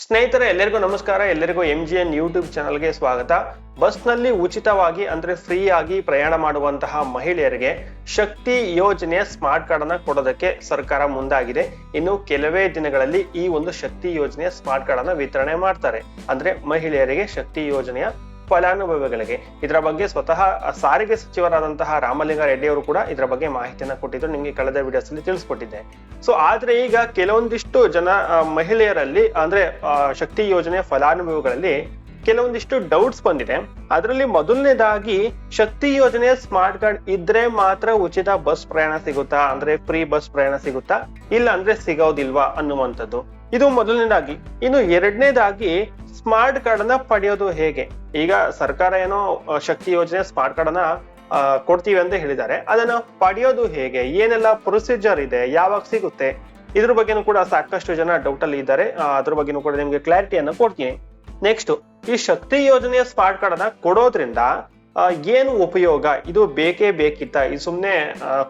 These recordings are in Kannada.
ಸ್ನೇಹಿತರೆ, ಎಲ್ಲರಿಗೂ ನಮಸ್ಕಾರ. ಎಲ್ಲರಿಗೂ ಎಂ ಜಿ ಎನ್ ಯೂಟ್ಯೂಬ್ ಚಾನಲ್ಗೆ ಸ್ವಾಗತ. ಬಸ್ನಲ್ಲಿ ಉಚಿತವಾಗಿ ಅಂದ್ರೆ ಫ್ರೀ ಆಗಿ ಪ್ರಯಾಣ ಮಾಡುವಂತಹ ಮಹಿಳೆಯರಿಗೆ ಶಕ್ತಿ ಯೋಜನೆಯ ಸ್ಮಾರ್ಟ್ ಕಾರ್ಡ್ ಅನ್ನ ಕೊಡೋದಕ್ಕೆ ಸರ್ಕಾರ ಮುಂದಾಗಿದೆ. ಇನ್ನು ಕೆಲವೇ ದಿನಗಳಲ್ಲಿ ಈ ಒಂದು ಶಕ್ತಿ ಯೋಜನೆಯ ಸ್ಮಾರ್ಟ್ ಕಾರ್ಡ್ ಅನ್ನ ವಿತರಣೆ ಮಾಡ್ತಾರೆ. ಅಂದ್ರೆ ಮಹಿಳೆಯರಿಗೆ ಶಕ್ತಿ ಯೋಜನೆಯ ಫಲಾನುಭವಿಗಳಿಗೆ ಇದರ ಬಗ್ಗೆ ಸ್ವತಃ ಸಾರಿಗೆ ಸಚಿವರಾದಂತಹ ರಾಮಲಿಂಗ ರೆಡ್ಡಿ ಅವರು ಕೂಡ ಇದರ ಬಗ್ಗೆ ಮಾಹಿತಿಯನ್ನ ಕೊಟ್ಟಿದ್ರು. ನಿಮಗೆ ಕಳೆದ ವಿಡಿಯೋಸ್ ಅಲ್ಲಿ ತಿಳಿಸ್ಕೊಟ್ಟಿದ್ದೆ. ಸೊ ಆದ್ರೆ ಈಗ ಕೆಲವೊಂದಿಷ್ಟು ಜನ ಮಹಿಳೆಯರಲ್ಲಿ ಅಂದ್ರೆ ಶಕ್ತಿ ಯೋಜನೆ ಫಲಾನುಭವಿಗಳಲ್ಲಿ ಕೆಲವೊಂದಿಷ್ಟು ಡೌಟ್ಸ್ ಬಂದಿದೆ. ಅದರಲ್ಲಿ ಮೊದಲನೇದಾಗಿ ಶಕ್ತಿ ಯೋಜನೆ ಸ್ಮಾರ್ಟ್ ಕಾರ್ಡ್ ಇದ್ರೆ ಮಾತ್ರ ಉಚಿತ ಬಸ್ ಪ್ರಯಾಣ ಸಿಗುತ್ತಾ? ಅಂದ್ರೆ ಫ್ರೀ ಬಸ್ ಪ್ರಯಾಣ ಸಿಗುತ್ತಾ? ಇಲ್ಲ ಅಂದ್ರೆ ಸಿಗೋದಿಲ್ವಾ ಅನ್ನುವಂಥದ್ದು. ಇದು ಮೊದಲನೇದಾಗಿ. ಇನ್ನು ಎರಡನೇದಾಗಿ ಸ್ಮಾರ್ಟ್ ಕಾರ್ಡ್ ಅನ್ನ ಪಡೆಯೋದು ಹೇಗೆ? ಈಗ ಸರ್ಕಾರ ಏನೋ ಶಕ್ತಿ ಯೋಜನೆ ಸ್ಮಾರ್ಟ್ ಕಾರ್ಡ್ ಅನ್ನ ಕೊಡ್ತೀವಿ ಅಂತ ಹೇಳಿದ್ದಾರೆ. ಅದನ್ನ ಪಡೆಯೋದು ಹೇಗೆ? ಏನೆಲ್ಲ ಪ್ರೊಸೀಜರ್ ಇದೆ? ಯಾವಾಗ ಸಿಗುತ್ತೆ? ಇದ್ರ ಬಗ್ಗೆನೂ ಕೂಡ ಸಾಕಷ್ಟು ಜನ ಡೌಟ್ ಅಲ್ಲಿ ಇದ್ದಾರೆ. ಅದ್ರ ಬಗ್ಗೆನೂ ಕೂಡ ನಿಮ್ಗೆ ಕ್ಲಾರಿಟಿಯನ್ನ ಕೊಡ್ತೀನಿ. ನೆಕ್ಸ್ಟ್ ಈ ಶಕ್ತಿ ಯೋಜನೆಯ ಸ್ಮಾರ್ಟ್ ಕಾರ್ಡ್ ಅನ್ನ ಕೊಡೋದ್ರಿಂದ ಏನು ಉಪಯೋಗ? ಇದು ಬೇಕೇ ಬೇಕಿತ್ತ? ಇದು ಸುಮ್ನೆ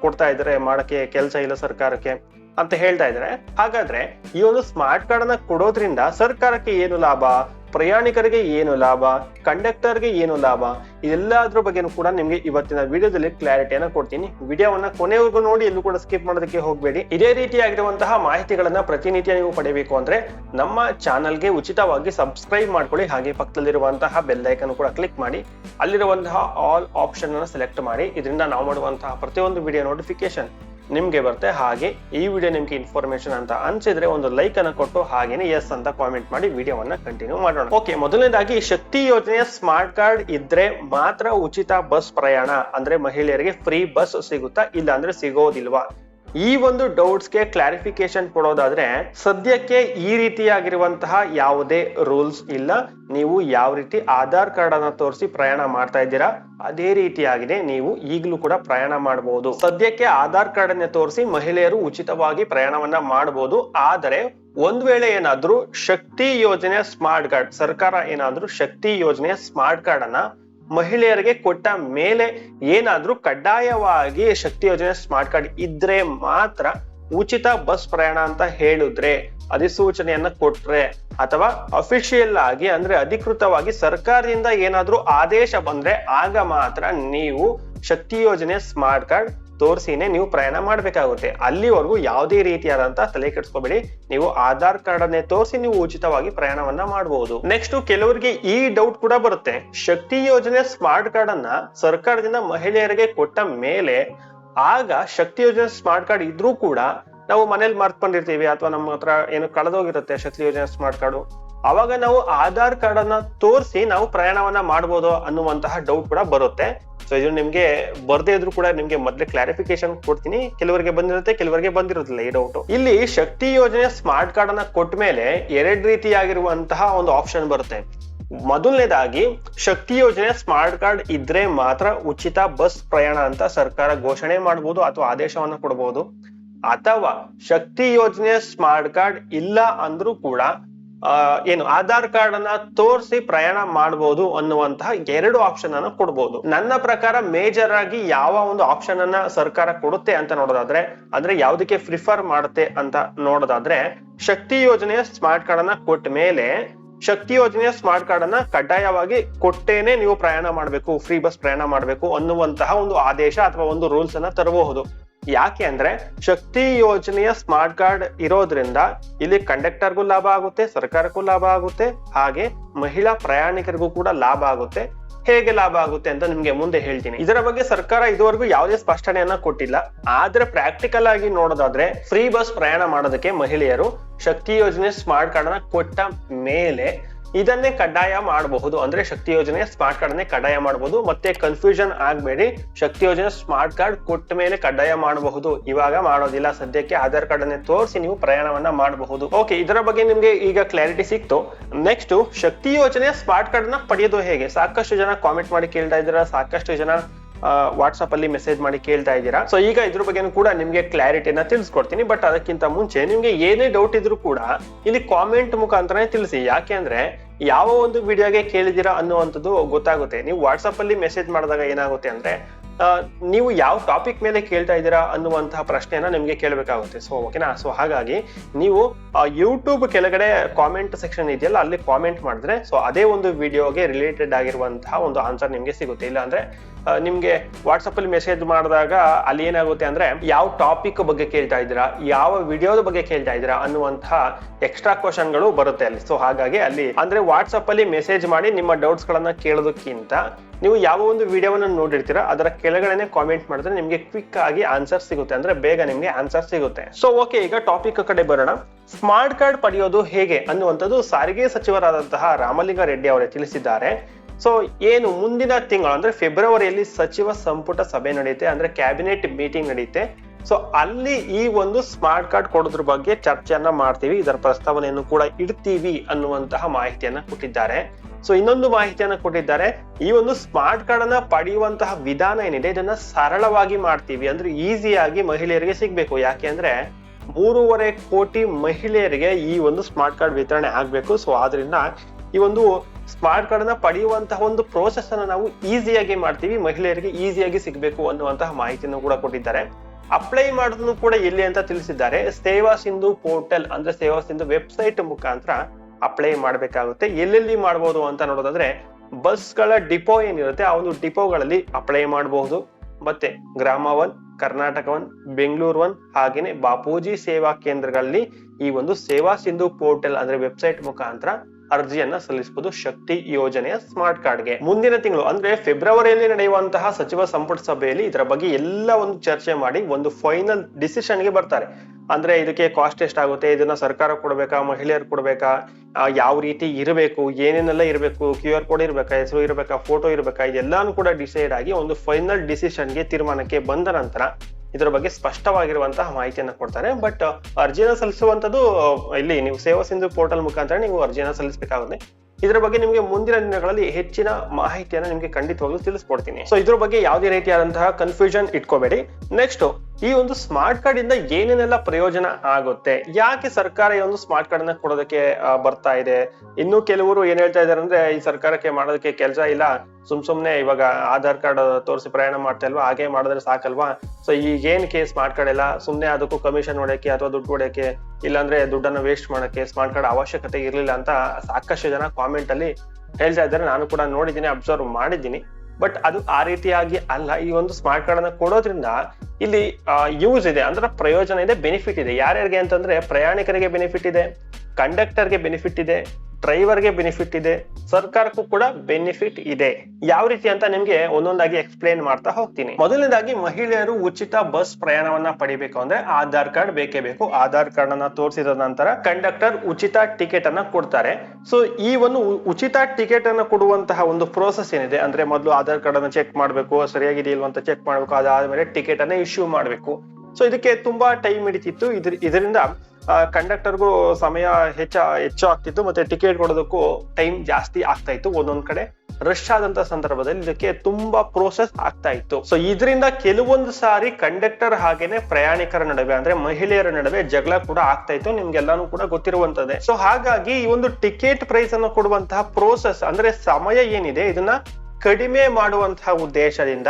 ಕೊಡ್ತಾ ಇದ್ದಾರೆ, ಮಾಡಕ್ಕೆ ಕೆಲಸ ಇಲ್ಲ ಸರ್ಕಾರಕ್ಕೆ. ಅಂತ ಹೇಳ್ತಾ ಇದ್ರೆ ಹಾಗಾದ್ರೆ ಈ ಒಂದು ಸ್ಮಾರ್ಟ್ ಕಾರ್ಡ್ ಅನ್ನ ಕೊಡೋದ್ರಿಂದ ಸರ್ಕಾರಕ್ಕೆ ಏನು ಲಾಭ? ಪ್ರಯಾಣಿಕರಿಗೆ ಏನು ಲಾಭ? ಕಂಡಕ್ಟರ್ಗೆ ಏನು ಲಾಭ? ಇದೆಲ್ಲದ್ರ ಬಗ್ಗೆನೂ ಕೂಡ ನಿಮ್ಗೆ ಇವತ್ತಿನ ವಿಡಿಯೋದಲ್ಲಿ ಕ್ಲಾರಿಟಿಯನ್ನ ಕೊಡ್ತೀನಿ. ವಿಡಿಯೋವನ್ನ ಕೊನೆವರೆಗೂ ನೋಡಿ, ಎಲ್ಲೂ ಕೂಡ ಸ್ಕಿಪ್ ಮಾಡೋದಕ್ಕೆ ಹೋಗಬೇಡಿ. ಇದೇ ರೀತಿಯಾಗಿರುವಂತಹ ಮಾಹಿತಿಗಳನ್ನ ಪ್ರತಿನಿತ್ಯ ನೀವು ಪಡೆಯಬೇಕು ಅಂದ್ರೆ ನಮ್ಮ ಚಾನಲ್ಗೆ ಉಚಿತವಾಗಿ ಸಬ್ಸ್ಕ್ರೈಬ್ ಮಾಡ್ಕೊಳ್ಳಿ. ಹಾಗೆ ಪಕ್ಕದಲ್ಲಿರುವಂತಹ ಬೆಲ್ ಐಕನ್ ಕೂಡ ಕ್ಲಿಕ್ ಮಾಡಿ. ಅಲ್ಲಿರುವಂತಹ ಆಲ್ ಆಪ್ಷನ್ ಅನ್ನು ಸೆಲೆಕ್ಟ್ ಮಾಡಿ. ಇದರಿಂದ ನಾವು ಮಾಡುವಂತಹ ಪ್ರತಿಯೊಂದು ವಿಡಿಯೋ ನೋಟಿಫಿಕೇಶನ್ ನಿಮ್ಗೆ ಬರುತ್ತೆ. ಹಾಗೆ ಈ ವಿಡಿಯೋ ನಿಮಗೆ ಇನ್ಫಾರ್ಮೇಶನ್ ಅಂತ ಅನ್ಸಿದ್ರೆ ಒಂದು ಲೈಕ್ ಅನ್ನು ಕೊಟ್ಟು ಹಾಗೇನೆ ಎಸ್ ಅಂತ ಕಾಮೆಂಟ್ ಮಾಡಿ ವಿಡಿಯೋವನ್ನ ಕಂಟಿನ್ಯೂ ಮಾಡೋಣ. ಓಕೆ ಮೊದಲನೇದಾಗಿ ಶಕ್ತಿ ಯೋಜನೆಯ ಸ್ಮಾರ್ಟ್ ಕಾರ್ಡ್ ಇದ್ರೆ ಮಾತ್ರ ಉಚಿತ ಬಸ್ ಪ್ರಯಾಣ. ಅಂದ್ರೆ ಮಹಿಳೆಯರಿಗೆ ಫ್ರೀ ಬಸ್ ಸಿಗುತ್ತಾ ಇಲ್ಲ ಅಂದ್ರೆ ಸಿಗೋದಿಲ್ವಾ? ಈ ಒಂದು ಡೌಟ್ಸ್ಗೆ ಕ್ಲಾರಿಫಿಕೇಶನ್ ಕೊಡೋದಾದ್ರೆ, ಸದ್ಯಕ್ಕೆ ಈ ರೀತಿಯಾಗಿರುವಂತಹ ಯಾವುದೇ ರೂಲ್ಸ್ ಇಲ್ಲ. ನೀವು ಯಾವ ರೀತಿ ಆಧಾರ್ ಕಾರ್ಡ್ ಅನ್ನ ತೋರಿಸಿ ಪ್ರಯಾಣ ಮಾಡ್ತಾ ಇದ್ದೀರಾ, ಅದೇ ರೀತಿಯಾಗಿದೆ. ನೀವು ಈಗಲೂ ಕೂಡ ಪ್ರಯಾಣ ಮಾಡಬಹುದು ಸದ್ಯಕ್ಕೆ ಆಧಾರ್ ಕಾರ್ಡ್ ಅನ್ನ ತೋರಿಸಿ ಮಹಿಳೆಯರು ಉಚಿತವಾಗಿ ಪ್ರಯಾಣವನ್ನ ಮಾಡಬಹುದು ಆದರೆ, ಒಂದ್ ವೇಳೆ ಏನಾದ್ರೂ ಶಕ್ತಿ ಯೋಜನೆ ಸ್ಮಾರ್ಟ್ ಕಾರ್ಡ್ ಸರ್ಕಾರ ಏನಾದ್ರೂ ಶಕ್ತಿ ಯೋಜನೆ ಸ್ಮಾರ್ಟ್ ಕಾರ್ಡ್ ಅನ್ನ ಮಹಿಳೆಯರಿಗೆ ಕೊಟ್ಟ ಮೇಲೆ ಏನಾದ್ರೂ ಕಡ್ಡಾಯವಾಗಿ ಶಕ್ತಿ ಯೋಜನೆ ಸ್ಮಾರ್ಟ್ ಕಾರ್ಡ್ ಇದ್ರೆ ಮಾತ್ರ ಉಚಿತ ಬಸ್ ಪ್ರಯಾಣ ಅಂತ ಹೇಳಿದ್ರೆ, ಅಧಿಸೂಚನೆಯನ್ನ ಕೊಟ್ರೆ ಅಥವಾ ಅಫಿಷಿಯಲ್ ಆಗಿ ಅಂದ್ರೆ ಅಧಿಕೃತವಾಗಿ ಸರ್ಕಾರದಿಂದ ಏನಾದ್ರೂ ಆದೇಶ ಬಂದ್ರೆ ಆಗ ಮಾತ್ರ ನೀವು ಶಕ್ತಿ ಯೋಜನೆ ಸ್ಮಾರ್ಟ್ ಕಾರ್ಡ್ ತೋರಿಸಿನೇ ನೀವು ಪ್ರಯಾಣ ಮಾಡಬೇಕಾಗುತ್ತೆ. ಅಲ್ಲಿವರೆಗೂ ಯಾವುದೇ ರೀತಿಯಾದಂತ ತಲೆ ಕೆಡಿಸ್ಕೋಬೇಡಿ. ನೀವು ಆಧಾರ್ ಕಾರ್ಡ್ ಅನ್ನೇ ತೋರಿಸಿ ನೀವು ಉಚಿತವಾಗಿ ಪ್ರಯಾಣವನ್ನ ಮಾಡಬಹುದು ನೆಕ್ಸ್ಟ್ ಕೆಲವರಿಗೆ ಈ ಡೌಟ್ ಕೂಡ ಬರುತ್ತೆ. ಶಕ್ತಿ ಯೋಜನೆ ಸ್ಮಾರ್ಟ್ ಕಾರ್ಡ್ ಅನ್ನ ಸರ್ಕಾರದಿಂದ ಮಹಿಳೆಯರಿಗೆ ಕೊಟ್ಟ ಮೇಲೆ ಆಗ ಶಕ್ತಿ ಯೋಜನೆ ಸ್ಮಾರ್ಟ್ ಕಾರ್ಡ್ ಇದ್ರೂ ಕೂಡ ನಾವು ಮನೇಲಿ ಮರ್ತ್ಕೊಂಡಿರ್ತೀವಿ ಅಥವಾ ನಮ್ಮ ಹತ್ರ ಏನು ಕಳೆದೋಗಿರುತ್ತೆ ಶಕ್ತಿ ಯೋಜನೆ ಸ್ಮಾರ್ಟ್ ಕಾರ್ಡು ಅವಾಗ ನಾವು ಆಧಾರ್ ಕಾರ್ಡ್ ಅನ್ನ ತೋರಿಸಿ ನಾವು ಪ್ರಯಾಣವನ್ನ ಮಾಡಬಹುದು ಅನ್ನುವಂತಹ ಡೌಟ್ ಕೂಡ ಬರುತ್ತೆ. ಸೊ ಇದು ನಿಮ್ಗೆ ಬರ್ದೇ ಇದ್ರು ಕೂಡ ನಿಮ್ಗೆ ಮೊದಲೇ ಕ್ಲಾರಿಫಿಕೇಶನ್ ಕೊಡ್ತೀನಿ. ಕೆಲವರಿಗೆ ಬಂದಿರುತ್ತೆ, ಕೆಲವರಿಗೆ ಬಂದಿರೋದಿಲ್ಲ ಈ ಡೌಟ್ ಇಲ್ಲಿ ಶಕ್ತಿ ಯೋಜನೆ ಸ್ಮಾರ್ಟ್ ಕಾರ್ಡ್ ಅನ್ನ ಕೊಟ್ಟ ಮೇಲೆ ಎರಡ್ ರೀತಿಯಾಗಿರುವಂತಹ ಒಂದು ಆಪ್ಷನ್ ಬರುತ್ತೆ. ಮೊದಲನೇದಾಗಿ, ಶಕ್ತಿ ಯೋಜನೆ ಸ್ಮಾರ್ಟ್ ಕಾರ್ಡ್ ಇದ್ರೆ ಮಾತ್ರ ಉಚಿತ ಬಸ್ ಪ್ರಯಾಣ ಅಂತ ಸರ್ಕಾರ ಘೋಷಣೆ ಮಾಡಬಹುದು ಅಥವಾ ಆದೇಶವನ್ನ ಕೊಡಬಹುದು ಅಥವಾ ಶಕ್ತಿ ಯೋಜನೆ ಸ್ಮಾರ್ಟ್ ಕಾರ್ಡ್ ಇಲ್ಲ ಅಂದ್ರೂ ಕೂಡ ಏನು ಆಧಾರ್ ಕಾರ್ಡ್ ಅನ್ನ ತೋರಿಸಿ ಪ್ರಯಾಣ ಮಾಡಬಹುದು ಅನ್ನುವಂತಹ ಎರಡು ಆಪ್ಷನ್ ಅನ್ನ ಕೊಡಬಹುದು ನನ್ನ ಪ್ರಕಾರ ಮೇಜರ್ ಆಗಿ ಯಾವ ಒಂದು ಆಪ್ಷನ್ ಅನ್ನ ಸರ್ಕಾರ ಕೊಡುತ್ತೆ ಅಂತ ನೋಡೋದಾದ್ರೆ, ಅಂದ್ರೆ ಯಾವ್ದಕ್ಕೆ ಪ್ರಿಫರ್ ಮಾಡುತ್ತೆ ಅಂತ ನೋಡೋದಾದ್ರೆ, ಶಕ್ತಿ ಯೋಜನೆಯ ಸ್ಮಾರ್ಟ್ ಕಾರ್ಡ್ ಅನ್ನ ಕೊಟ್ಟ ಮೇಲೆ, ಶಕ್ತಿ ಯೋಜನೆಯ ಸ್ಮಾರ್ಟ್ ಕಾರ್ಡ್ ಅನ್ನ ಕಡ್ಡಾಯವಾಗಿ ಕೊಟ್ಟೇನೆ ನೀವು ಪ್ರಯಾಣ ಮಾಡಬೇಕು ಫ್ರೀ ಬಸ್ ಪ್ರಯಾಣ ಮಾಡಬೇಕು ಅನ್ನುವಂತಹ ಒಂದು ಆದೇಶ ಅಥವಾ ಒಂದು ರೂಲ್ಸ್ ಅನ್ನ ತರಬಹುದು. ಯಾಕೆ ಅಂದ್ರೆ ಶಕ್ತಿ ಯೋಜನೆಯ ಸ್ಮಾರ್ಟ್ ಕಾರ್ಡ್ ಇರೋದ್ರಿಂದ ಇಲ್ಲಿ ಕಂಡಕ್ಟರ್ಗೂ ಲಾಭ ಆಗುತ್ತೆ, ಸರ್ಕಾರಕ್ಕೂ ಲಾಭ ಆಗುತ್ತೆ, ಹಾಗೆ ಮಹಿಳಾ ಪ್ರಯಾಣಿಕರಿಗೂ ಕೂಡ ಲಾಭ ಆಗುತ್ತೆ. ಹೇಗೆ ಲಾಭ ಆಗುತ್ತೆ ಅಂತ ನಿಮ್ಗೆ ಮುಂದೆ ಹೇಳ್ತೀನಿ. ಇದರ ಬಗ್ಗೆ ಸರ್ಕಾರ ಇದುವರೆಗೂ ಯಾವುದೇ ಸ್ಪಷ್ಟನೆಯನ್ನ ಕೊಟ್ಟಿಲ್ಲ. ಆದ್ರೆ ಪ್ರಾಕ್ಟಿಕಲ್ ಆಗಿ ನೋಡೋದಾದ್ರೆ ಫ್ರೀ ಬಸ್ ಪ್ರಯಾಣ ಮಾಡೋದಕ್ಕೆ ಮಹಿಳೆಯರು ಶಕ್ತಿ ಯೋಜನೆ ಸ್ಮಾರ್ಟ್ ಕಾರ್ಡ್ ಕೊಟ್ಟ ಮೇಲೆ ಇದನ್ನೇ ಕಡ್ಡಾಯ ಮಾಡಬಹುದು. ಅಂದ್ರೆ ಶಕ್ತಿ ಯೋಜನೆ ಸ್ಮಾರ್ಟ್ ಕಾರ್ಡ್ ಅನ್ನೇ ಕಡ್ಡಾಯ ಮಾಡಬಹುದು. ಮತ್ತೆ ಕನ್ಫ್ಯೂಷನ್ ಆಗಬೇಡಿ. ಶಕ್ತಿ ಯೋಜನೆ ಸ್ಮಾರ್ಟ್ ಕಾರ್ಡ್ ಕೊಟ್ಟ ಮೇಲೆ ಕಡ್ಡಾಯ ಮಾಡಬಹುದು. ಇವಾಗ ಮಾಡೋದಿಲ್ಲ. ಸದ್ಯಕ್ಕೆ ಆಧಾರ್ ಕಾರ್ಡ್ ಅನ್ನೇ ತೋರಿಸಿ ನೀವು ಪ್ರಯಾಣವನ್ನ ಮಾಡಬಹುದು. ಓಕೆ ಇದರ ಬಗ್ಗೆ ನಿಮ್ಗೆ ಈಗ ಕ್ಲಾರಿಟಿ ಸಿಕ್ತು. ನೆಕ್ಸ್ಟ್ ಶಕ್ತಿ ಯೋಜನೆ ಸ್ಮಾರ್ಟ್ ಕಾರ್ಡ್ನ ಪಡೆಯೋದು ಹೇಗೆ? ಸಾಕಷ್ಟು ಜನ ಕಾಮೆಂಟ್ ಮಾಡಿ ಕೇಳ್ತಾ ಇದ್ದೀರಾ? ಸಾಕಷ್ಟು ಜನ ವಾಟ್ಸ್ಆಪ್ ಅಲ್ಲಿ ಮೆಸೇಜ್ ಮಾಡಿ ಕೇಳ್ತಾ ಇದ್ದೀರಾ? ಸೊ ಈಗ ಇದ್ರ ಬಗ್ಗೆನೂ ಕೂಡ ನಿಮಗೆ ಕ್ಲಾರಿಟಿನ ತಿಳಿಸ್ಕೊಡ್ತೀನಿ. ಬಟ್ ಅದಕ್ಕಿಂತ ಮುಂಚೆ ನಿಮ್ಗೆ ಏನೇ ಡೌಟ್ ಇದ್ರೂ ಕೂಡ ಇಲ್ಲಿ ಕಾಮೆಂಟ್ ಮುಖಾಂತರನೇ ತಿಳಿಸಿ. ಯಾಕೆ ಅಂದ್ರೆ ಯಾವ ಒಂದು ವಿಡಿಯೋಗೆ ಕೇಳಿದಿರಾ ಅನ್ನುವಂಥದ್ದು ಗೊತ್ತಾಗುತ್ತೆ. ನೀವು ವಾಟ್ಸಪ್ ಅಲ್ಲಿ ಮೆಸೇಜ್ ಮಾಡಿದಾಗ ಏನಾಗುತ್ತೆ ಅಂದ್ರೆ ನೀವು ಯಾವ ಟಾಪಿಕ್ ಮೇಲೆ ಕೇಳ್ತಾ ಇದ್ದೀರಾ ಅನ್ನುವಂತಹ ಪ್ರಶ್ನೆಯನ್ನ ನಿಮಗೆ ಕೇಳಬೇಕಾಗುತ್ತೆ. ಸೊ ಓಕೆನಾ ಸೊ ಹಾಗಾಗಿ ನೀವು ಯೂಟ್ಯೂಬ್ ಕೆಳಗಡೆ ಕಾಮೆಂಟ್ ಸೆಕ್ಷನ್ ಇದೆಯಲ್ಲ, ಅಲ್ಲಿ ಕಾಮೆಂಟ್ ಮಾಡಿದ್ರೆ ಸೊ ಅದೇ ಒಂದು ವಿಡಿಯೋಗೆ ರಿಲೇಟೆಡ್ ಆಗಿರುವಂತಹ ಒಂದು ಆನ್ಸರ್ ನಿಮಗೆ ಸಿಗುತ್ತೆ. ಇಲ್ಲ ಅಂದ್ರೆ ನಿಮ್ಗೆ ವಾಟ್ಸಪ್ ಅಲ್ಲಿ ಮೆಸೇಜ್ ಮಾಡಿದಾಗ ಅಲ್ಲಿ ಏನಾಗುತ್ತೆ ಅಂದ್ರೆ ಯಾವ ಟಾಪಿಕ್ ಬಗ್ಗೆ ಕೇಳ್ತಾ ಇದ್ದೀರಾ, ಯಾವ ವಿಡಿಯೋದ ಬಗ್ಗೆ ಕೇಳ್ತಾ ಇದ್ದೀರಾ ಅನ್ನುವಂತಹ ಎಕ್ಸ್ಟ್ರಾ ಕ್ವಶನ್ಗಳು ಬರುತ್ತೆ ಅಲ್ಲಿ. ಸೊ ಹಾಗಾಗಿ ಅಲ್ಲಿ ಅಂದ್ರೆ ವಾಟ್ಸಪ್ ಅಲ್ಲಿ ಮೆಸೇಜ್ ಮಾಡಿ ನಿಮ್ಮ ಡೌಟ್ಸ್ ಗಳನ್ನ ಕೇಳೋದಕ್ಕಿಂತ ನೀವು ಯಾವ ಒಂದು ವಿಡಿಯೋವನ್ನು ನೋಡಿರ್ತೀರಾ, ಅದರ ಕೆಳಗಡೆನೆ ಕಾಮೆಂಟ್ ಮಾಡಿದ್ರೆ ನಿಮ್ಗೆ ಕ್ವಿಕ್ ಆಗಿ ಆನ್ಸರ್ ಸಿಗುತ್ತೆ. ಅಂದ್ರೆ ಬೇಗ ನಿಮ್ಗೆ ಆನ್ಸರ್ ಸಿಗುತ್ತೆ. ಸೊ ಓಕೆ ಈಗ ಟಾಪಿಕ್ ಕಡೆ ಬರೋಣ. ಸ್ಮಾರ್ಟ್ ಕಾರ್ಡ್ ಪಡೆಯೋದು ಹೇಗೆ ಅನ್ನುವಂಥದ್ದು ಸಾರಿಗೆ ಸಚಿವರಾದಂತಹ ರಾಮಲಿಂಗ ರೆಡ್ಡಿ ಅವರೇ ತಿಳಿಸಿದ್ದಾರೆ. ಸೊ ಏನು ಮುಂದಿನ ತಿಂಗಳು ಅಂದ್ರೆ ಫೆಬ್ರವರಿಯಲ್ಲಿ ಸಚಿವ ಸಂಪುಟ ಸಭೆ ನಡೆಯುತ್ತೆ, ಅಂದ್ರೆ ಕ್ಯಾಬಿನೆಟ್ ಮೀಟಿಂಗ್ ನಡೆಯುತ್ತೆ. ಸೊ ಅಲ್ಲಿ ಈ ಒಂದು ಸ್ಮಾರ್ಟ್ ಕಾರ್ಡ್ ಕೊಡೋದ್ರ ಬಗ್ಗೆ ಚರ್ಚೆಯನ್ನ ಮಾಡ್ತೀವಿ. ಇದರ ಪ್ರಸ್ತಾವನೆಯನ್ನು ಕೂಡ ಇಡ್ತೀವಿ ಅನ್ನುವಂತಹ ಮಾಹಿತಿಯನ್ನ ಕೊಟ್ಟಿದ್ದಾರೆ. ಸೊ ಇನ್ನೊಂದು ಮಾಹಿತಿಯನ್ನ ಕೊಟ್ಟಿದ್ದಾರೆ. ಈ ಒಂದು ಸ್ಮಾರ್ಟ್ ಕಾರ್ಡ್ ಅನ್ನ ಪಡೆಯುವಂತಹ ವಿಧಾನ ಏನಿದೆ? ಇದನ್ನ ಸರಳವಾಗಿ ಮಾಡ್ತೀವಿ. ಅಂದ್ರೆ ಈಸಿಯಾಗಿ ಮಹಿಳೆಯರಿಗೆ ಸಿಗ್ಬೇಕು. ಯಾಕೆ ಅಂದ್ರೆ ಮೂರುವರೆ ಕೋಟಿ ಮಹಿಳೆಯರಿಗೆ ಈ ಒಂದು ಸ್ಮಾರ್ಟ್ ಕಾರ್ಡ್ ವಿತರಣೆ ಆಗ್ಬೇಕು. ಸೊ ಆದ್ರಿಂದ ಈ ಒಂದು ಸ್ಮಾರ್ಟ್ ಕಾರ್ಡ್ ಅನ್ನ ಪಡೆಯುವಂತಹ ಒಂದು ಪ್ರೋಸೆಸ್ ಅನ್ನ ನಾವು ಈಸಿಯಾಗಿ ಮಾಡ್ತೀವಿ. ಮಹಿಳೆಯರಿಗೆ ಈಸಿಯಾಗಿ ಸಿಗಬೇಕು ಅನ್ನುವಂತಹ ಮಾಹಿತಿಯನ್ನು ಕೂಡ ಕೊಟ್ಟಿದ್ದಾರೆ. ಅಪ್ಲೈ ಮಾಡೋದನ್ನು ಕೂಡ ಎಲ್ಲಿ ಅಂತ ತಿಳಿಸಿದ್ದಾರೆ. ಸೇವಾ ಸಿಂಧು ಪೋರ್ಟಲ್ ಅಂದ್ರೆ ಸೇವಾ ಸಿಂಧು ವೆಬ್ಸೈಟ್ ಮುಖಾಂತರ ಅಪ್ಲೈ ಮಾಡಬೇಕಾಗುತ್ತೆ. ಎಲ್ಲೆಲ್ಲಿ ಮಾಡಬಹುದು ಅಂತ ನೋಡೋದಾದ್ರೆ ಬಸ್ಗಳ ಡಿಪೋ ಏನಿರುತ್ತೆ, ಆ ಒಂದು ಡಿಪೋಗಳಲ್ಲಿ ಅಪ್ಲೈ ಮಾಡಬಹುದು. ಮತ್ತೆ Grama one Karnataka one Bengaluru one ಹಾಗೇನೆ ಬಾಪೂಜಿ ಸೇವಾ ಕೇಂದ್ರಗಳಲ್ಲಿ ಈ ಒಂದು ಸೇವಾ ಸಿಂಧು ಪೋರ್ಟಲ್ ಅಂದ್ರೆ ವೆಬ್ಸೈಟ್ ಮುಖಾಂತರ ಅರ್ಜಿಯನ್ನ ಸಲ್ಲಿಸಬಹುದು ಶಕ್ತಿ ಯೋಜನೆಯ ಸ್ಮಾರ್ಟ್ ಕಾರ್ಡ್ಗೆ. ಮುಂದಿನ ತಿಂಗಳು ಅಂದ್ರೆ ಫೆಬ್ರವರಿಯಲ್ಲಿ ನಡೆಯುವಂತಹ ಸಚಿವ ಸಂಪುಟ ಸಭೆಯಲ್ಲಿ ಇದರ ಬಗ್ಗೆ ಎಲ್ಲ ಒಂದು ಚರ್ಚೆ ಮಾಡಿ ಒಂದು ಫೈನಲ್ ಡಿಸಿಷನ್ಗೆ ಬರ್ತಾರೆ. ಅಂದ್ರೆ ಇದಕ್ಕೆ ಕಾಸ್ಟ್ ಎಷ್ಟಾಗುತ್ತೆ ಇದನ್ನ ಸರ್ಕಾರ ಕೊಡ್ಬೇಕಾ, ಮಹಿಳೆಯರು ಕೊಡ್ಬೇಕಾ ಯಾವ ರೀತಿ ಇರಬೇಕು, ಏನೇನೆಲ್ಲ ಇರಬೇಕು, ಕ್ಯೂ ಆರ್ ಕೋಡ್ ಇರಬೇಕಾ, ಹೆಸರು ಇರಬೇಕಾ, ಫೋಟೋ ಇರಬೇಕಾ, ಇದೆಲ್ಲಾನು ಕೂಡ ಡಿಸೈಡ್ ಆಗಿ ಒಂದು ಫೈನಲ್ ಡಿಸಿಷನ್ಗೆ ತೀರ್ಮಾನಕ್ಕೆ ಬಂದ ನಂತರ ಇದರ ಬಗ್ಗೆ ಸ್ಪಷ್ಟವಾಗಿರುವಂತಹ ಮಾಹಿತಿಯನ್ನ ಕೊಡ್ತಾರೆ. ಬಟ್ ಅರ್ಜಿನ ಸಲ್ಲಿಸುವಂತದ್ದು ಇಲ್ಲಿ ನೀವು ಸೇವಾ ಸಿಂಧು ಪೋರ್ಟಲ್ ಮುಖಾಂತರ ನೀವು ಅರ್ಜಿನ ಸಲ್ಲಿಸಬೇಕಾಗುತ್ತೆ. ಇದರ ಬಗ್ಗೆ ನಿಮಗೆ ಮುಂದಿನ ದಿನಗಳಲ್ಲಿ ಹೆಚ್ಚಿನ ಮಾಹಿತಿಯನ್ನು ನಿಮಗೆ ಖಂಡಿತವಾಗ್ಲೂ ತಿಳಿಸ್ಕೊಡ್ತೀನಿ. ಸೊ ಇದ್ರ ಬಗ್ಗೆ ಯಾವುದೇ ರೀತಿಯಾದಂತಹ ಕನ್ಫ್ಯೂಷನ್ ಇಟ್ಕೋಬೇಡಿ. ನೆಕ್ಸ್ಟ್ ಈ ಒಂದು ಸ್ಮಾರ್ಟ್ ಕಾರ್ಡ್ ಇಂದ ಏನೇನೆಲ್ಲ ಪ್ರಯೋಜನ ಆಗುತ್ತೆ? ಯಾಕೆ ಸರ್ಕಾರ ಈ ಒಂದು ಸ್ಮಾರ್ಟ್ ಕಾರ್ಡ್ ಅನ್ನ ಕೊಡೋದಕ್ಕೆ ಬರ್ತಾ ಇದೆ? ಇನ್ನು ಕೆಲವರು ಏನ್ ಹೇಳ್ತಾ ಇದಾರೆ ಅಂದ್ರೆ, ಈ ಸರ್ಕಾರಕ್ಕೆ ಮಾಡೋದಕ್ಕೆ ಕೆಲಸ ಇಲ್ಲ. ಸುಮ್ ಸುಮ್ನೆ ಇವಾಗ ಆಧಾರ್ ಕಾರ್ಡ್ ತೋರಿಸಿ ಪ್ರಯಾಣ ಮಾಡ್ತಾ ಇಲ್ವಾ? ಹಾಗೆ ಮಾಡಿದ್ರೆ ಸಾಕಲ್ವಾ? ಸೊ ಈಗ ಕೇಸ್ ಎಲ್ಲ ಸುಮ್ನೆ ಅದಕ್ಕೂ ಕಮಿಷನ್ ಹೊಡೆಯಕ್ಕೆ ಅಥವಾ ದುಡ್ಡು ಹೊಡೆಯಕ್ಕೆ, ಇಲ್ಲಾಂದ್ರೆ ದುಡ್ಡನ್ನ ವೇಸ್ಟ್ ಮಾಡಕ್ಕೆ ಸ್ಮಾರ್ಟ್ ಕಾರ್ಡ್ ಅವಶ್ಯಕತೆ ಇರ್ಲಿಲ್ಲ ಅಂತ ಸಾಕಷ್ಟು ಜನ ಕಾಮೆಂಟ್ ಅಲ್ಲಿ ಹೇಳ್ತಾ ಇದ್ದಾರೆ. ನಾನು ಕೂಡ ನೋಡಿದ್ದೀನಿ ಅಬ್ಸರ್ವ್ ಮಾಡಿದ್ದೀನಿ. ಬಟ್ ಅದು ಆ ರೀತಿಯಾಗಿ ಅಲ್ಲ. ಈ ಒಂದು ಸ್ಮಾರ್ಟ್ ಕಾರ್ಡ್ ಅನ್ನ ಕೊಡೋದ್ರಿಂದ ಇಲ್ಲಿ ಯೂಸ್ ಇದೆ. ಅಂದ್ರೆ ಪ್ರಯೋಜನ ಇದೆ ಬೆನಿಫಿಟ್ ಇದೆ. ಯಾರ್ಯಾರಿಗೆ ಅಂತಂದ್ರೆ ಪ್ರಯಾಣಿಕರಿಗೆ ಬೆನಿಫಿಟ್ ಇದೆ ಕಂಡಕ್ಟರ್ಗೆ ಬೆನಿಫಿಟ್ ಇದೆ. ಡ್ರೈವರ್ಗೆ ಬೆನಿಫಿಟ್ ಇದೆ, ಸರ್ಕಾರಕ್ಕೂ ಕೂಡ ಬೆನಿಫಿಟ್ ಇದೆ. ಯಾವ ರೀತಿ ಅಂತ ನಿಮ್ಗೆ ಒಂದೊಂದಾಗಿ ಎಕ್ಸ್ಪ್ಲೇನ್ ಮಾಡ್ತಾ ಹೋಗ್ತೀನಿ. ಮೊದಲನೇದಾಗಿ ಮಹಿಳೆಯರು ಉಚಿತ ಬಸ್ ಪ್ರಯಾಣವನ್ನ ಪಡಿಬೇಕು ಅಂದ್ರೆ ಆಧಾರ್ ಕಾರ್ಡ್ ಬೇಕೇ ಬೇಕು. ಆಧಾರ್ ಕಾರ್ಡ್ ಅನ್ನ ತೋರಿಸಿದ ನಂತರ ಕಂಡಕ್ಟರ್ ಉಚಿತ ಟಿಕೆಟ್ ಅನ್ನ ಕೊಡ್ತಾರೆ. ಸೊ, ಈ ಒಂದು ಉಚಿತ ಟಿಕೆಟ್ ಅನ್ನ ಕೊಡುವಂತಹ ಒಂದು ಪ್ರೋಸೆಸ್ ಏನಿದೆ ಅಂದ್ರೆ ಮೊದಲು ಆಧಾರ್ ಕಾರ್ಡ್ ಅನ್ನ ಚೆಕ್ ಮಾಡ್ಬೇಕು ಸರಿಯಾಗಿದೆ ಇಲ್ವಂತ ಚೆಕ್ ಮಾಡ್ಬೇಕು, ಅದಾದ್ಮೇಲೆ ಟಿಕೆಟ್ ಅನ್ನ ಇಶ್ಯೂ ಮಾಡ್ಬೇಕು. ಸೊ ಇದಕ್ಕೆ ತುಂಬಾ ಟೈಮ್ ಹಿಡಿತಿತ್ತು. ಇದ್ರ ಇದರಿಂದ ಕಂಡಕ್ಟರ್ಗೂ ಸಮಯ ಹೆಚ್ಚ ಹೆಚ್ಚು ಆಗ್ತಿತ್ತು ಮತ್ತೆ ಟಿಕೆಟ್ ಕೊಡೋದಕ್ಕೂ ಟೈಮ್ ಜಾಸ್ತಿ ಆಗ್ತಾ ಇತ್ತು. ಒಂದೊಂದ್ ಕಡೆ ರಶ್ ಆದಂತ ಸಂದರ್ಭದಲ್ಲಿ ಇದಕ್ಕೆ ತುಂಬಾ ಪ್ರೋಸೆಸ್ ಆಗ್ತಾ ಇತ್ತು. ಸೊ ಇದರಿಂದ ಕೆಲವೊಂದು ಸಾರಿ ಕಂಡಕ್ಟರ್ ಹಾಗೇನೆ ಪ್ರಯಾಣಿಕರ ನಡುವೆ ಅಂದ್ರೆ ಮಹಿಳೆಯರ ನಡುವೆ ಜಗಳ ಕೂಡ ಆಗ್ತಾ ಇತ್ತು. ನಿಮ್ಗೆಲ್ಲಾನು ಕೂಡ ಗೊತ್ತಿರುವಂತದ್ದೇ. ಸೊ ಹಾಗಾಗಿ ಈ ಒಂದು ಟಿಕೆಟ್ ಪ್ರೈಸ್ ಅನ್ನು ಕೊಡುವಂತಹ ಪ್ರೋಸೆಸ್ ಅಂದ್ರೆ ಸಮಯ ಏನಿದೆ, ಇದನ್ನ ಕಡಿಮೆ ಮಾಡುವಂತಹ ಉದ್ದೇಶದಿಂದ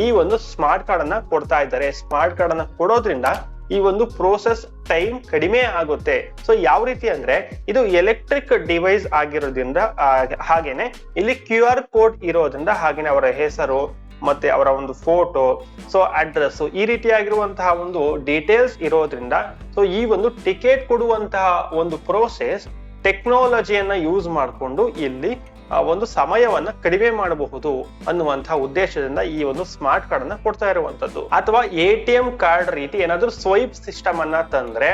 ಈ ಒಂದು ಸ್ಮಾರ್ಟ್ ಕಾರ್ಡ್ ಅನ್ನ ಕೊಡ್ತಾ ಇದ್ದಾರೆ. ಸ್ಮಾರ್ಟ್ ಕಾರ್ಡ್ ಅನ್ನ ಕೊಡೋದ್ರಿಂದ ಈ ಒಂದು ಪ್ರೋಸೆಸ್ ಟೈಮ್ ಕಡಿಮೆ ಆಗುತ್ತೆ. ಸೊ ಯಾವ ರೀತಿ ಅಂದ್ರೆ ಇದು ಎಲೆಕ್ಟ್ರಿಕ್ ಡಿವೈಸ್ ಆಗಿರೋದ್ರಿಂದ ಹಾಗೇನೆ ಇಲ್ಲಿ ಕ್ಯೂ ಆರ್ ಕೋಡ್ ಇರೋದ್ರಿಂದ ಹಾಗೇನೆ ಅವರ ಹೆಸರು, ಮತ್ತೆ ಅವರ ಒಂದು ಫೋಟೋ ಸೊ ಅಡ್ರೆಸ್ ಈ ರೀತಿಯಾಗಿರುವಂತಹ ಒಂದು ಡೀಟೇಲ್ಸ್ ಇರೋದ್ರಿಂದ ಸೊ ಈ ಒಂದು ಟಿಕೆಟ್ ಕೊಡುವಂತಹ ಒಂದು ಪ್ರೋಸೆಸ್ ಟೆಕ್ನಾಲಜಿಯನ್ನ ಯೂಸ್ ಮಾಡಿಕೊಂಡು ಇಲ್ಲಿ ಒಂದು ಸಮಯವನ್ನ ಕಡಿಮೆ ಮಾಡಬಹುದು ಅನ್ನುವಂತಹ ಉದ್ದೇಶದಿಂದ ಈ ಒಂದು ಸ್ಮಾರ್ಟ್ ಕಾರ್ಡ್ ಅನ್ನ ಕೊಡ್ತಾ ಇರುವಂತದ್ದು ಅಥವಾ ಎ ಟಿ ಎಂ ಕಾರ್ಡ್ ರೀತಿ ಏನಾದ್ರೂ ಸ್ವೈಪ್ ಸಿಸ್ಟಮ್ ಅನ್ನ ತಂದ್ರೆ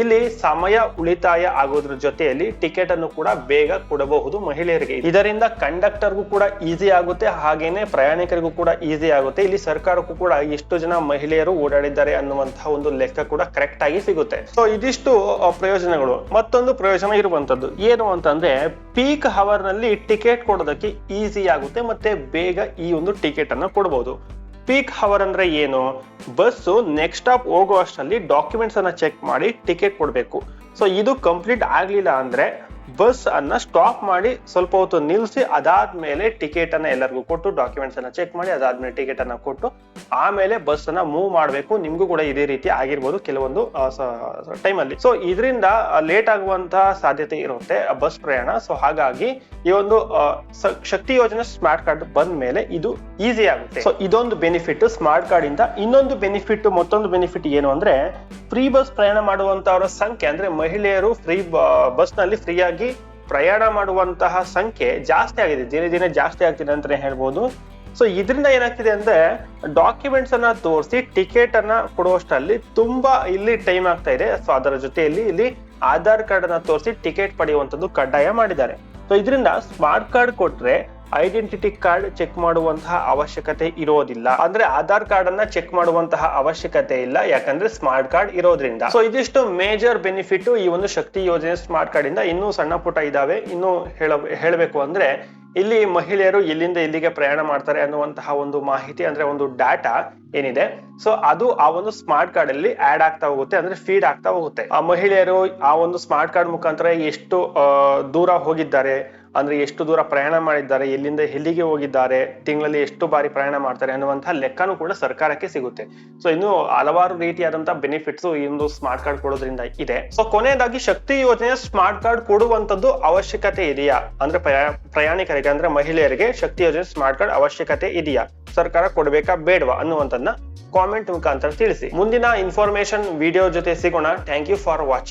ಇಲ್ಲಿ ಸಮಯ ಉಳಿತಾಯ ಆಗೋದ್ರ ಜೊತೆಯಲ್ಲಿ ಟಿಕೆಟ್ ಅನ್ನು ಕೂಡ ಬೇಗ ಕೊಡಬಹುದು ಮಹಿಳೆಯರಿಗೆ. ಇದರಿಂದ ಕಂಡಕ್ಟರ್ಗೂ ಕೂಡ ಈಸಿ ಆಗುತ್ತೆ, ಹಾಗೇನೆ ಪ್ರಯಾಣಿಕರಿಗೂ ಕೂಡ ಈಸಿ ಆಗುತ್ತೆ. ಇಲ್ಲಿ ಸರ್ಕಾರಕ್ಕೂ ಕೂಡ ಎಷ್ಟು ಜನ ಮಹಿಳೆಯರು ಓಡಾಡಿದ್ದಾರೆ ಅನ್ನುವಂತಹ ಒಂದು ಲೆಕ್ಕ ಕೂಡ ಕರೆಕ್ಟ್ ಆಗಿ ಸಿಗುತ್ತೆ. ಸೊ ಇದಿಷ್ಟು ಪ್ರಯೋಜನಗಳು. ಮತ್ತೊಂದು ಪ್ರಯೋಜನ ಇರುವಂತದ್ದು. ಏನು ಅಂತಂದ್ರೆ ಪೀಕ್ ಅವರ್ನಲ್ಲಿ ಟಿಕೆಟ್ ಕೊಡೋದಕ್ಕೆ ಈಸಿ ಆಗುತ್ತೆ, ಮತ್ತೆ ಬೇಗ ಈ ಒಂದು ಟಿಕೆಟ್ ಅನ್ನು ಕೊಡಬಹುದು ಪೀಕ್ ಹವರ್ ಅಂದ್ರೆ ಏನು? ಬಸ್ಸು ನೆಕ್ಸ್ಟ್ ಸ್ಟಾಪ್ ಹೋಗೋ ಅಷ್ಟರಲ್ಲಿ ಡಾಕ್ಯುಮೆಂಟ್ಸ್ ಅನ್ನ ಚೆಕ್ ಮಾಡಿ ಟಿಕೆಟ್ ಕೊಡಬೇಕು. ಸೊ ಇದು ಕಂಪ್ಲೀಟ್ ಆಗಲಿಲ್ಲ ಅಂದ್ರೆ ಬಸ್ ಅನ್ನ ಸ್ಟಾಪ್ ಮಾಡಿ ಸ್ವಲ್ಪ ಹೊತ್ತು ನಿಲ್ಲಿಸಿ ಅದಾದ್ಮೇಲೆ ಟಿಕೆಟ್ ಅನ್ನ ಎಲ್ಲರಿಗೂ ಕೊಟ್ಟು ಡಾಕ್ಯುಮೆಂಟ್ಸ್ ಅನ್ನ ಚೆಕ್ ಮಾಡಿ ಅದಾದ್ಮೇಲೆ ಟಿಕೆಟ್ ಅನ್ನ ಕೊಟ್ಟು ಆಮೇಲೆ ಬಸ್ ಅನ್ನ ಮೂವ್ ಮಾಡಬೇಕು. ನಿಮ್ಗೂ ಕೂಡ ಇದೇ ರೀತಿ ಆಗಿರ್ಬೋದು ಕೆಲವೊಂದು ಟೈಮ್ ಅಲ್ಲಿ. ಸೊ ಇದರಿಂದ ಲೇಟ್ ಆಗುವಂತಹ ಸಾಧ್ಯತೆ ಇರುತ್ತೆ ಬಸ್ ಪ್ರಯಾಣ. ಸೊ ಹಾಗಾಗಿ ಈ ಒಂದು ಶಕ್ತಿ ಯೋಜನೆ ಸ್ಮಾರ್ಟ್ ಕಾರ್ಡ್ ಬಂದ ಮೇಲೆ ಇದು ಈಸಿ ಆಗುತ್ತೆ. ಸೊ ಇದೊಂದು ಬೆನಿಫಿಟ್ ಸ್ಮಾರ್ಟ್ ಕಾರ್ಡ್ ಇಂದ ಇನ್ನೊಂದು ಬೆನಿಫಿಟ್ ಮತ್ತೊಂದು ಬೆನಿಫಿಟ್ ಏನು ಅಂದ್ರೆ ಫ್ರೀ ಬಸ್ ಪ್ರಯಾಣ ಮಾಡುವಂತವರ ಸಂಖ್ಯೆ ಅಂದ್ರೆ ಮಹಿಳೆಯರು ಫ್ರೀ ಬಸ್ನಲ್ಲಿ ಫ್ರೀ ಆಗಿ ಪ್ರಯಾಣ ಮಾಡುವಂತಹ ಸಂಖ್ಯೆ ಜಾಸ್ತಿ ಆಗಿದೆ. ದಿನೇ ದಿನೇ ಜಾಸ್ತಿ ಆಗ್ತಿದೆ ಅಂತಾನೆ ಹೇಳ್ಬೋದು. ಸೊ ಇದರಿಂದ ಏನಾಗ್ತಿದೆ ಅಂದ್ರೆ ಡಾಕ್ಯುಮೆಂಟ್ಸ್ ಅನ್ನ ತೋರಿಸಿ ಟಿಕೆಟ್ ಅನ್ನ ಕೊಡುವಷ್ಟರಲ್ಲಿ ತುಂಬಾ ಇಲ್ಲಿ ಟೈಮ್ ಆಗ್ತಾ ಇದೆ. ಸೊ ಅದರ ಜೊತೆಯಲ್ಲಿ ಇಲ್ಲಿ ಆಧಾರ್ ಕಾರ್ಡ್ ಅನ್ನ ತೋರಿಸಿ ಟಿಕೆಟ್ ಪಡೆಯುವಂತದ್ದು ಕಡ್ಡಾಯ ಮಾಡಿದ್ದಾರೆ. ಸೊ ಇದರಿಂದ ಸ್ಮಾರ್ಟ್ ಕಾರ್ಡ್ ಕೊಟ್ರೆ ಐಡೆಂಟಿಟಿ ಕಾರ್ಡ್ ಚೆಕ್ ಮಾಡುವಂತಹ ಅವಶ್ಯಕತೆ ಇರೋದಿಲ್ಲ. ಅಂದ್ರೆ ಆಧಾರ್ ಕಾರ್ಡ್ ಅನ್ನ ಚೆಕ್ ಮಾಡುವಂತಹ ಅವಶ್ಯಕತೆ ಇಲ್ಲ. ಯಾಕಂದ್ರೆ ಸ್ಮಾರ್ಟ್ ಕಾರ್ಡ್ ಇರೋದ್ರಿಂದ. ಸೊ ಇದಿಷ್ಟು ಮೇಜರ್ ಬೆನಿಫಿಟ್ ಈ ಒಂದು ಶಕ್ತಿ ಯೋಜನೆ ಸ್ಮಾರ್ಟ್ ಕಾರ್ಡ್ ಇಂದ ಇನ್ನೂ ಸಣ್ಣ ಪುಟ್ಟ ಇದಾವೆ. ಇನ್ನೂ ಹೇಳ, ಹೇಳಬೇಕು ಅಂದ್ರೆ, ಇಲ್ಲಿ ಮಹಿಳೆಯರು ಎಲ್ಲಿಂದ ಇಲ್ಲಿಗೆ ಪ್ರಯಾಣ ಮಾಡ್ತಾರೆ ಅನ್ನುವಂತಹ ಒಂದು ಮಾಹಿತಿ, ಅಂದ್ರೆ ಒಂದು ಡಾಟಾ ಏನಿದೆ. ಸೊ ಅದು ಆ ಒಂದು ಸ್ಮಾರ್ಟ್ ಕಾರ್ಡ್ ಅಲ್ಲಿ ಆಡ್ ಆಗ್ತಾ ಹೋಗುತ್ತೆ, ಅಂದ್ರೆ ಫೀಡ್ ಆಗ್ತಾ ಹೋಗುತ್ತೆ. ಆ ಮಹಿಳೆಯರು ಆ ಒಂದು ಸ್ಮಾರ್ಟ್ ಕಾರ್ಡ್ ಮುಖಾಂತರ ಎಷ್ಟು ದೂರ ಹೋಗಿದ್ದಾರೆ ಅಂದ್ರೆ ಎಷ್ಟು ದೂರ ಪ್ರಯಾಣ ಮಾಡಿದ್ದಾರೆ, ಎಲ್ಲಿಂದ ಎಲ್ಲಿಗೆ ಹೋಗಿದ್ದಾರೆ, ತಿಂಗಳಲ್ಲಿ ಎಷ್ಟು ಬಾರಿ ಪ್ರಯಾಣ ಮಾಡ್ತಾರೆ ಅನ್ನುವಂತಹ ಲೆಕ್ಕನೂ ಕೂಡ ಸರ್ಕಾರಕ್ಕೆ ಸಿಗುತ್ತೆ. ಸೊ ಇನ್ನು ಹಲವಾರು ರೀತಿಯಾದಂತಹ ಬೆನಿಫಿಟ್ಸ್ ಈ ಸ್ಮಾರ್ಟ್ ಕಾರ್ಡ್ ಕೊಡೋದ್ರಿಂದ ಇದೆ. ಸೊ ಕೊನೆಯದಾಗಿ ಶಕ್ತಿ ಯೋಜನೆ ಸ್ಮಾರ್ಟ್ ಕಾರ್ಡ್ ಕೊಡುವಂತದ್ದು ಅವಶ್ಯಕತೆ ಇದೆಯಾ? ಅಂದ್ರೆ ಪ್ರಯಾ- ಪ್ರಯಾಣಿಕರಿಗೆ, ಅಂದ್ರೆ ಮಹಿಳೆಯರಿಗೆ ಶಕ್ತಿ ಯೋಜನೆ ಸ್ಮಾರ್ಟ್ ಕಾರ್ಡ್ ಅವಶ್ಯಕತೆ ಇದೆಯಾ? ಸರ್ಕಾರ ಕೊಡಬೇಕಾ ಬೇಡವಾ ಅನ್ನುವಂಥದ್ದನ್ನ ಕಾಮೆಂಟ್ ಮುಖಾಂತರ ತಿಳಿಸಿ. ಮುಂದಿನ ಇನ್ಫಾರ್ಮೇಶನ್ ವಿಡಿಯೋ ಜೊತೆ ಸಿಗೋಣ. Thank you for watching